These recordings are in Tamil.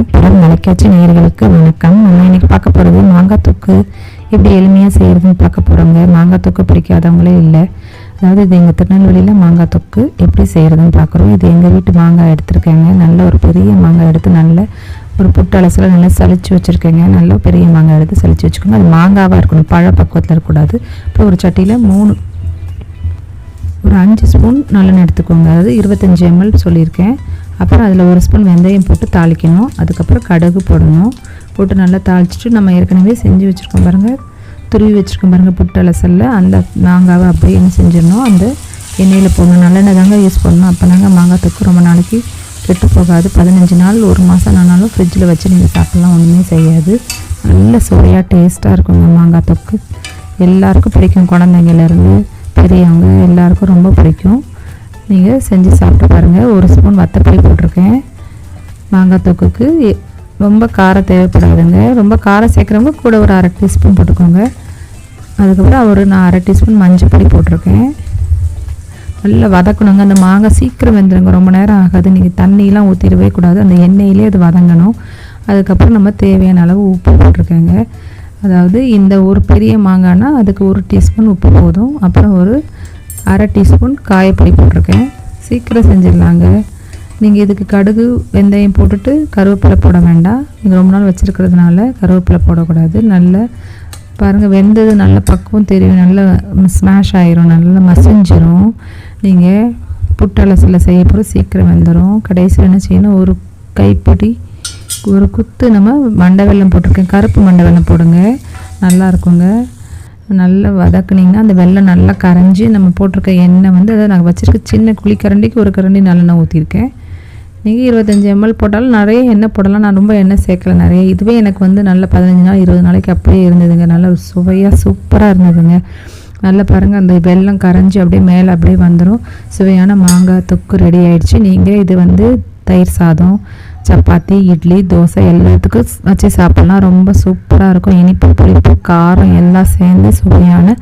தொலைக்காட்சி நேயர்களுக்கு வணக்கம். நம்ம இன்னைக்கு பார்க்க போகிறது மாங்காய் தொக்கு. எப்படி எளிமையாக செய்கிறதுன்னு பார்க்க போகிறோங்க மாங்காய் தொக்கு பிடிக்காதவங்களே இல்லை. அதாவது இது எங்கள் திருநெல்வேலியில் மாங்காய் தொக்கு எப்படி செய்கிறதுன்னு பார்க்குறோம். இது எங்கள் வீட்டு மாங்காய் எடுத்திருக்கேங்க. நல்ல ஒரு பெரிய மாங்காய் எடுத்து நல்ல ஒரு புட்டு அலசில் நல்லா சலிச்சு வச்சுருக்கேங்க. நல்ல பெரிய மாங்காய் எடுத்து சலிச்சு வச்சுக்கோங்க. அது மாங்காவாக இருக்கணும். பழ பக்குவத்தில் இருக்கக்கூடாது. இப்போ ஒரு சட்டியில் மூணு ஒரு அஞ்சு ஸ்பூன் நல்லெண்ணெய் எடுத்துக்கோங்க. அதாவது இருபத்தஞ்சி எம்எல் சொல்லியிருக்கேன். அப்புறம் அதில் ஒரு ஸ்பூன் வெந்தயம் போட்டு தாளிக்கணும். அதுக்கப்புறம் கடுகு போடணும். போட்டு நல்லா தாளிச்சிட்டு நம்ம ஏற்கனவே செஞ்சு வச்சுருக்கோம் பாருங்கள் துருவி வச்சுருக்கோம் பாருங்கள் புட்டு அலசலில் அந்த மாங்காவை அப்படியே என்ன செஞ்சிடணும். அந்த எண்ணெயில் போடணும். நல்லெண்ணெய் தாங்க யூஸ் பண்ணணும். அப்போ தாங்க மாங்காய் தொக்கு ரொம்ப நாளைக்கு கெட்டு போகாது. பதினஞ்சு நாள் ஒரு மாதம் ஆனாலும் ஃப்ரிட்ஜில் வச்சு நீங்கள் சாப்பிட்லாம். ஒன்றுமே செய்யாது. நல்ல சுவையாக டேஸ்ட்டாக இருக்குங்க மாங்காய் தொக்கு. எல்லாருக்கும் பிடிக்கும். குழந்தைங்கள்லேருந்து பெரியவங்க எல்லாருக்கும் ரொம்ப பிடிக்கும். நீங்கள் செஞ்சு சாப்பிட்டு பாருங்கள் ஒரு ஸ்பூன் வத்தப்பொடி போட்டிருக்கேன். மாங்காய் தொக்குக்கு. ரொம்ப காரம் தேவைப்படாதுங்க. ரொம்ப காரம் சேர்க்குறவங்க கூட ஒரு அரை டீஸ்பூன் போட்டுக்கோங்க. அதுக்கப்புறம் ஒரு நான் அரை டீஸ்பூன் மஞ்சள் பொடி போட்டிருக்கேன். நல்லா வதக்கணுங்க. அந்த மாங்காய் சீக்கிரம் வெந்துடுங்க ரொம்ப நேரம் ஆகாது. நீங்கள் தண்ணியெலாம் ஊற்றிடவே கூடாது. அந்த எண்ணெயிலே அது வதங்கணும். அதுக்கப்புறம் நம்ம தேவையான அளவு உப்பு போட்டிருக்கேங்க. அதாவது இந்த ஒரு பெரிய மாங்காய்னா அதுக்கு ஒரு டீஸ்பூன் உப்பு போதும். அப்புறம் ஒரு அரை டீஸ்பூன் காயப்பொடி போட்டிருக்கேன். சீக்கிரம் செஞ்சிடலாங்க. நீங்கள் இதுக்கு கடுகு வெந்தயம் போட்டுட்டு கருவேப்பிலை போட வேண்டாம். நீங்கள் ரொம்ப நாள் வச்சுருக்கிறதுனால கருவேப்பிலை போடக்கூடாது. நல்ல பாருங்கள் வெந்தது நல்ல பக்குவம் தெரியும். நல்ல ஸ்மாஷ் ஆயிரும். நல்லா மசிஞ்சிரும். நீங்கள் புட்டலசில் செய்ய போகிற சீக்கிரம் வெந்துடும் கடைசியில் என்ன செய்யணும்? ஒரு கைப்பிடி ஒரு குத்து நம்ம மண்டை வெல்லம் போட்டிருக்கேன். கருப்பு மண்டை வெல்லம் போடுங்க. நல்லா இருக்குங்க. நல்லா வதக்குனிங்கன்னா அந்த வெள்ளம் நல்லா கரைஞ்சி நம்ம போட்டிருக்க எண்ணெய் வந்து அதை நான் வச்சுருக்க சின்ன குழிக்கரண்டிக்கு ஒரு கரண்டி நல்லெண்ணெய் ஊற்றிருக்கேன் நீங்கள் இருபத்தஞ்சி எம்எல் போட்டாலும் நிறைய எண்ணெய் போடலாம். நான் ரொம்ப எண்ணெய் சேர்க்கல நிறைய. இதுவே எனக்கு வந்து நல்ல பதினஞ்சு நாள் இருபது நாளைக்கு அப்படியே இருந்ததுங்க. நல்ல ஒரு சுவையாக சூப்பராக இருந்ததுங்க. நல்லா பாருங்கள் அந்த வெல்லம் கரைஞ்சி அப்படியே மேலே அப்படியே வந்துடும் சுவையான மாங்காய் தொக்கு ரெடி ஆயிடுச்சு. நீங்கள் இது வந்து தயிர் சாதம் சப்பாத்தி இட்லி தோசை எல்லாத்துக்கும் வச்சு சாப்பிட்லாம். ரொம்ப சூப்பராக இருக்கும். இனிப்பு புளிப்பு காரம் எல்லாம் சேர்ந்து சுவையான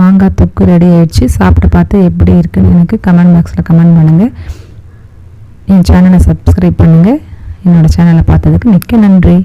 மாங்காய் தொக்கு ரெடி ஆகிடுச்சு சாப்பிட்டு பார்த்து எப்படி இருக்குன்னு எனக்கு கமெண்ட் பாக்ஸில் கமெண்ட் பண்ணுங்கள் என் சேனலை சப்ஸ்கிரைப் பண்ணுங்கள் என்னோடய சேனலை பார்த்ததுக்கு மிக்க நன்றி.